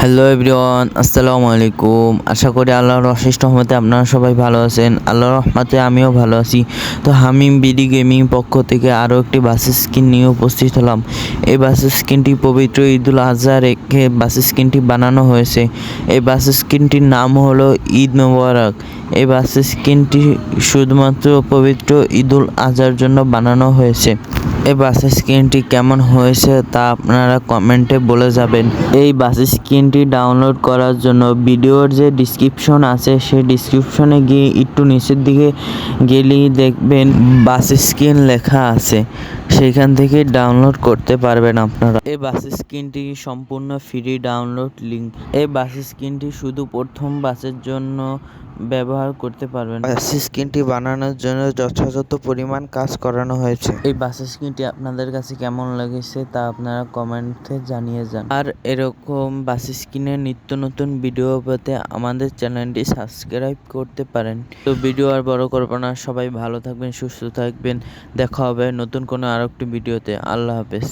Hello everyone, আসসালামু আলাইকুম। আশা করি আল্লাহর অশেষ রহমতে আপনারা সবাই ভালো আছেন। আল্লাহর রহমতে আমিও ভালো আছি। তো হামিম বিডি গেমিং পক্ষ থেকে আরও একটি বাস স্কিন নিয়ে উপস্থিত হলাম। এই বাস স্কিনটি পবিত্র ঈদুল আজহা রেখে বাস স্কিনটি বানানো হয়েছে। এই বাস স্কিনটির নাম হলো ঈদ মোবারক। এই বাস স্কিনটি শুধুমাত্র পবিত্র ঈদুল আজহার জন্য বানানো হয়েছে। এই বাস স্ক্রিনটি কেমন হয়েছে তা আপনারা কমেন্টে বলে যাবেন। এই বাস স্ক্রিনটি ডাউনলোড করার জন্য ভিডিওর যে ডিসক্রিপশন আছে সেই ডিসক্রিপশনে গিয়ে একটু নিচের দিকে গেলেই দেখবেন বাস স্ক্রিন লেখা আছে। সেখান থেকে ডাউনলোড করতে পারবেন আপনারা। এই বাস স্ক্রিনটি সম্পূর্ণ ফ্রি ডাউনলোড লিঙ্ক এই বাস স্ক্রিনটি শুধু প্রথম বাসের জন্য ব্যবহার করতে পারবেন। বাস স্ক্রিনটি বানানোর জন্য যথাযথ পরিমাণ কাজ করানো হয়েছে। এই বাস স্ক্রিনটি আপনাদের কাছে কেমন লেগেছে তা আপনারা কমেন্টে জানিয়ে যান। আর এরকম বাস স্ক্রিনের নিত্য নতুন ভিডিও পেতে আমাদের চ্যানেলটি সাবস্ক্রাইব করতে পারেন। তো ভিডিও আর বড় করব না। সবাই ভালো থাকবেন সুস্থ থাকবেন। দেখা হবে নতুন কোনো আরেকটি ভিডিওতে আল্লাহ হাফেজ।